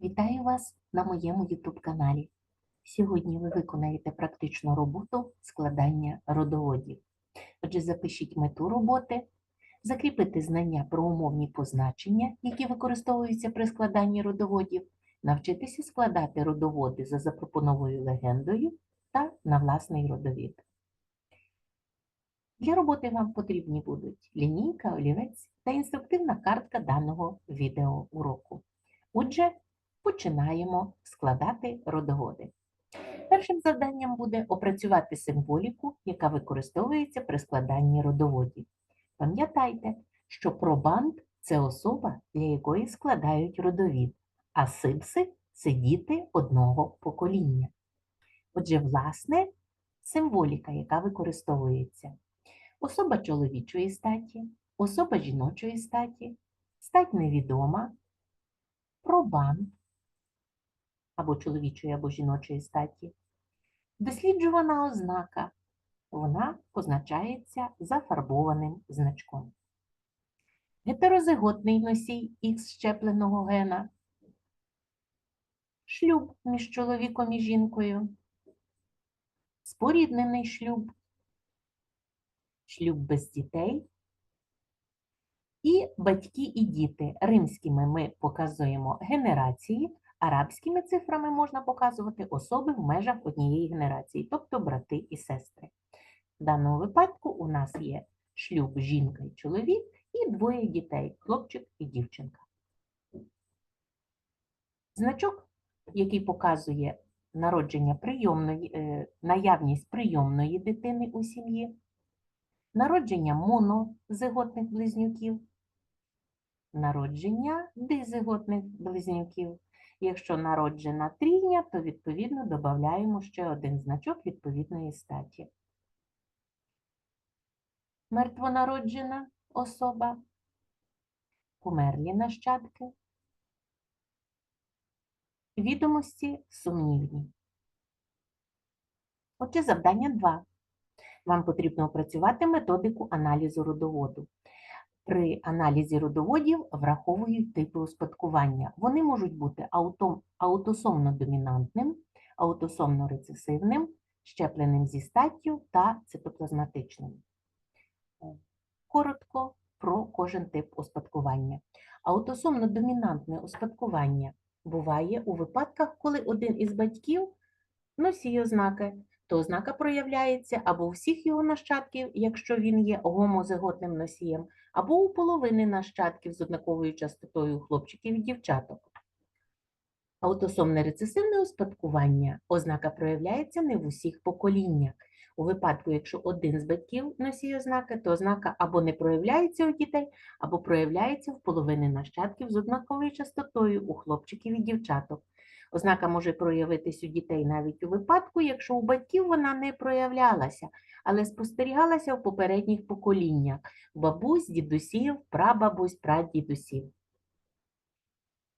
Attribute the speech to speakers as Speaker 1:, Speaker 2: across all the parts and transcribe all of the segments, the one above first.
Speaker 1: Вітаю вас на моєму YouTube каналі. Сьогодні ви виконаєте практичну роботу складання родоводів. Отже, запишіть мету роботи, закріпити знання про умовні позначення, які використовуються при складанні родоводів, навчитися складати родоводи за запропонованою легендою та на власний родовід. Для роботи вам потрібні будуть лінійка, олівець та інструктивна картка даного відеоуроку. Отже, починаємо складати родоводи. Першим завданням буде опрацювати символіку, яка використовується при складанні родоводів. Пам'ятайте, що пробанд це особа, для якої складають родовід, а сипси це діти одного покоління. Отже, власне, символіка, яка використовується. Особа чоловічої статі, особа жіночої статі, стать невідома, пробанд, або чоловічої, або жіночої статі. Досліджувана ознака. Вона позначається зафарбованим значком. Гетерозиготний носій Х щепленого гена. Шлюб між чоловіком і жінкою. Споріднений шлюб. Шлюб без дітей. І батьки і діти. Римськими ми показуємо генерації, Арабськими цифрами можна показувати особи в межах однієї генерації, тобто брати і сестри. В даному випадку у нас є шлюб жінка і чоловік і двоє дітей хлопчик і дівчинка. Значок, який показує народження прийомної, е, наявність прийомної дитини у сім'ї, народження монозиготних близнюків, народження дизиготних близнюків. Якщо народжена трійня, то відповідно додаємо ще один значок відповідної статі. Мертвонароджена особа, померлі нащадки, відомості сумнівні. Отже, завдання 2. Вам потрібно опрацювати методику аналізу родоводу. При аналізі родоводів враховують типи успадкування. Вони можуть бути аутом- аутосомно-домінантним, аутосомно-рецесивним, щепленим зі статтю та цитоплазматичним. Е, Коротко про кожен тип успадкування. Аутосомно-домінантне успадкування буває у випадках, коли один із батьків носій ознаки, то ознака проявляється або у всіх його нащадків, якщо він є гомозиготним носієм, або у половини нащадків з однаковою частотою хлопчиків і дівчаток. Аутосомне рецесивне успадкування ознака проявляється не в усіх поколіннях. У випадку, якщо один з батьків носій ознаки, то ознака або не проявляється у дітей, або проявляється в половини нащадків з однаковою частотою у хлопчиків і дівчаток. Ознака може проявитись у дітей навіть у випадку, якщо у батьків вона не проявлялася, але спостерігалася в попередніх поколіннях бабусь, дідусів, прабабусь, прадідусів.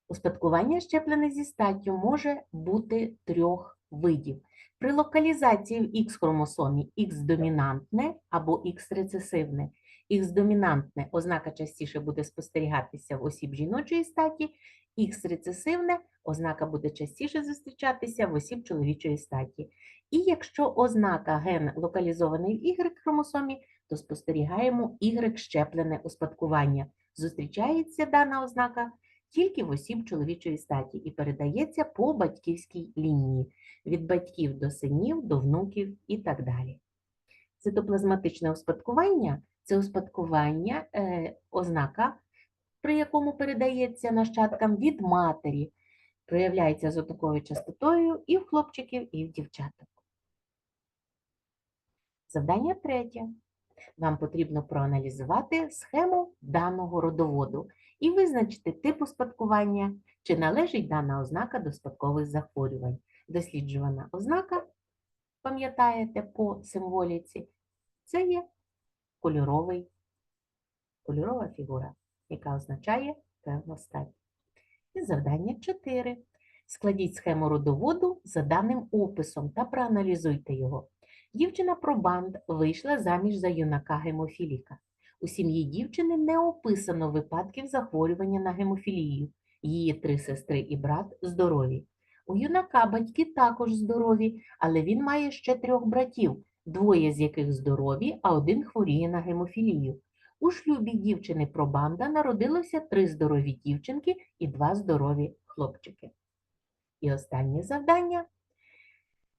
Speaker 1: Успадкування щеплене зі статтю може бути трьох видів. При локалізації в Х-хромосомі Х-домінантне або Х-рецесивне. Х-домінантне ознака частіше буде спостерігатися в осіб жіночої статі, Х-рецесивне ознака буде частіше зустрічатися в осіб чоловічої статі. І якщо ознака ген локалізований в Y-хромосомі, то спостерігаємо Y-щеплене успадкування. Зустрічається дана ознака тільки в осіб чоловічої статі і передається по батьківській лінії від батьків до синів, до внуків і так далі. Цитоплазматичне успадкування це успадкування е, ознака, при якому передається нащадкам від матері, проявляється з однаковою частотою і в хлопчиків, і в дівчаток. Завдання третє. Вам потрібно проаналізувати схему даного родоводу і визначити тип успадкування, чи належить дана ознака до спадкових захворювань. Досліджувана ознака, пам'ятаєте по символіці, це є кольоровий, кольорова фігура, яка означає певну стать. І завдання 4. Складіть схему родоводу за даним описом та проаналізуйте його. Дівчина Пробанд вийшла заміж за юнака гемофіліка. У сім'ї дівчини не описано випадків захворювання на гемофілію. Її три сестри і брат здорові. У юнака батьки також здорові, але він має ще трьох братів, двоє з яких здорові, а один хворіє на гемофілію. У шлюбі дівчини Пробанда народилося три здорові дівчинки і два здорові хлопчики. І останнє завдання.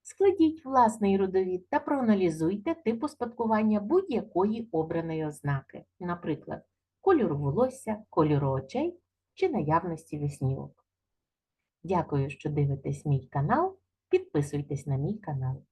Speaker 1: Складіть власний родовід та проаналізуйте типу спадкування будь-якої обраної ознаки, наприклад, кольору волосся, кольору очей чи наявності веснівок. Дякую, що дивитесь мій канал. Підписуйтесь на мій канал.